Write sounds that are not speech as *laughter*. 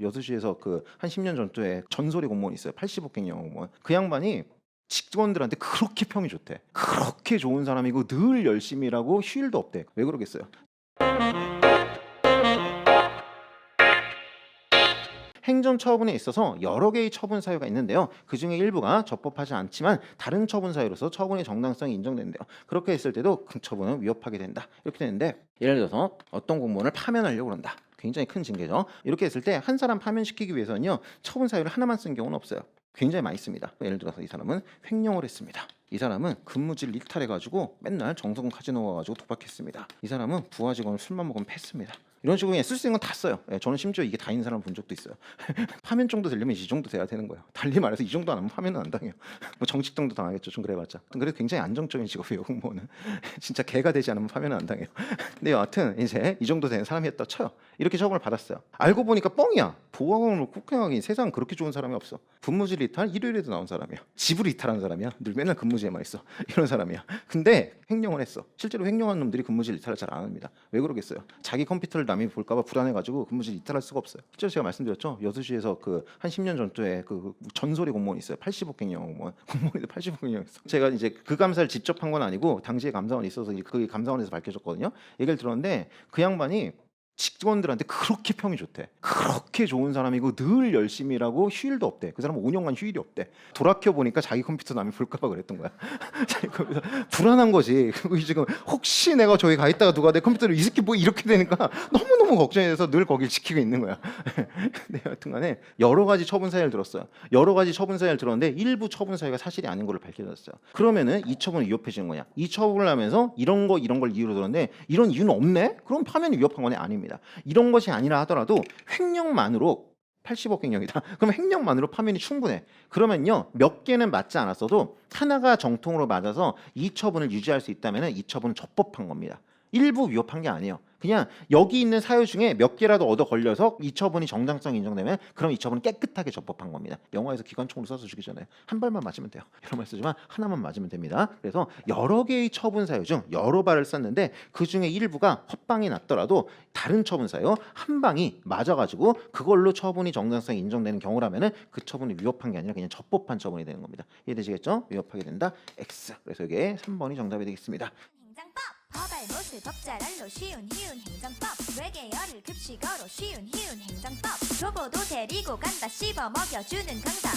여수시에서 그 한 10년 전도에 전소리 공무원이 있어요. 85개 영어 공무원. 그 양반이 직원들한테 그렇게 평이 좋대. 그렇게 좋은 사람이고 늘 열심히 일하고 휴일도 없대. 왜 그러겠어요? 행정 처분에 있어서 여러 개의 처분 사유가 있는데요. 그 중에 일부가 적법하지 않지만 다른 처분 사유로서 처분의 정당성이 인정된대요. 그렇게 했을 때도 그 처분은 위협하게 된다. 이렇게 되는데 예를 들어서 어떤 공무원을 파면하려고 그런다. 굉장히 큰 징계죠. 이렇게 했을 때 한 사람 파면시키기 위해서는요. 처분 사유를 하나만 쓴 경우는 없어요. 굉장히 많이 씁니다. 예를 들어서 이 사람은 횡령을 했습니다. 이 사람은 근무지를 이탈해가지고 맨날 정성 카지노 가가지고 도박했습니다. 이 사람은 부하 직원을 술만 먹으면 팼습니다. 이런 식으로 그냥 쓸 수 있는 건 다 써요. 예, 저는 심지어 이게 다인 사람 본 적도 있어요. *laughs* 파면 정도 되려면 이 정도 돼야 되는 거예요. 달리 말해서 이 정도 안 하면 파면은 안 당해요. *laughs* 뭐 정직등도 당하겠죠. 좀 그래봤자. 그래도 굉장히 안정적인 직업이에요. 공무원은 *laughs* 진짜 개가 되지 않으면 파면은 안 당해요. 근데 여하튼 이제 이 정도 되는 사람이었다 쳐요. 이렇게 처분을 받았어요. 알고 보니까 뻥이야. 보호학원을 국회의원이 세상 그렇게 좋은 사람이 없어. 근무질 이탈 일요일에도 나온 사람이야. 집을 이탈하는 사람이야. 늘 맨날 근무지에만 있어. 이런 사람이야. 근데 횡령을 했어. 실제로 횡령한 놈들이 근무질 이탈을 잘 안 합니다. 왜 그러겠어요? 자기 컴퓨터를 남이 볼까봐 불안해가지고 근무질 이탈할 수가 없어요. 실제로 제가 말씀드렸죠. 여수시에서 그 한 10년 전도에 그 전소리 공무원이 있어요. 85개 영어 공무원. 공무원인데 85개 영어 있어. 제가 이제 그 감사를 직접 한 건 아니고 당시에 감사원이 있어서 그 감사원에서 밝혀졌거든요. 얘기를 들었는데 그 양반이 직원들한테 그렇게 평이 좋대. 그렇게 좋은 사람이고 늘 열심히 일하고 휴일도 없대. 그 사람은 5년간 휴일이 없대. 돌아켜 보니까 자기 컴퓨터 남이 볼까봐 그랬던 거야. *laughs* 불안한 거지. 지금 혹시 내가 저기 가 있다가 누가 내 컴퓨터를 이 새끼 뭐 이렇게 되니까 *laughs* 너무 너무 걱정이 돼서 늘 거길 지키고 있는 거야. *laughs* 근데 여튼간에 여러 가지 처분 사유를 들었어요. 여러 가지 처분 사유를 들었는데 일부 처분 사유가 사실이 아닌 걸로 밝혀졌어요. 그러면은 이 처분은 위협해지는 거냐? 이 처분을 하면서 이런 거 이런 걸 이유로 들었는데 이런 이유는 없네? 그럼 파면이 위협한 거네 아닙니다. 이런 것이 아니라 하더라도 횡령만으로 80억 횡령이다. *laughs* 그럼 횡령만으로 파면이 충분해. 그러면요 몇 개는 맞지 않았어도 하나가 정통으로 맞아서 이 처분을 유지할 수 있다면 이 처분은 적법한 겁니다. 일부 위협한 게 아니에요. 그냥 여기 있는 사유 중에 몇 개라도 얻어 걸려서 이 처분이 정당성 인정되면 그럼 이 처분은 깨끗하게 적법한 겁니다. 영화에서 기관총으로 쏴서 죽기 전에 한 발만 맞으면 돼요. 여러 말 쓰지만 하나만 맞으면 됩니다. 그래서 여러 개의 처분 사유 중 여러 발을 썼는데 그 중에 일부가 헛방이 났더라도 다른 처분 사유 한 방이 맞아가지고 그걸로 처분이 정당성이 인정되는 경우라면은 그 처분이 위협한 게 아니라 그냥 적법한 처분이 되는 겁니다. 이해되시겠죠? 위협하게 된다. X. 그래서 이게 3번이 정답이 되겠습니다. 행정법 허발못을 법잘알로 쉬운 희운 행정법. 외계어를 급식어로 쉬운 희운 행정법. 교보도 데리고 간다 씹어 먹여주는 강사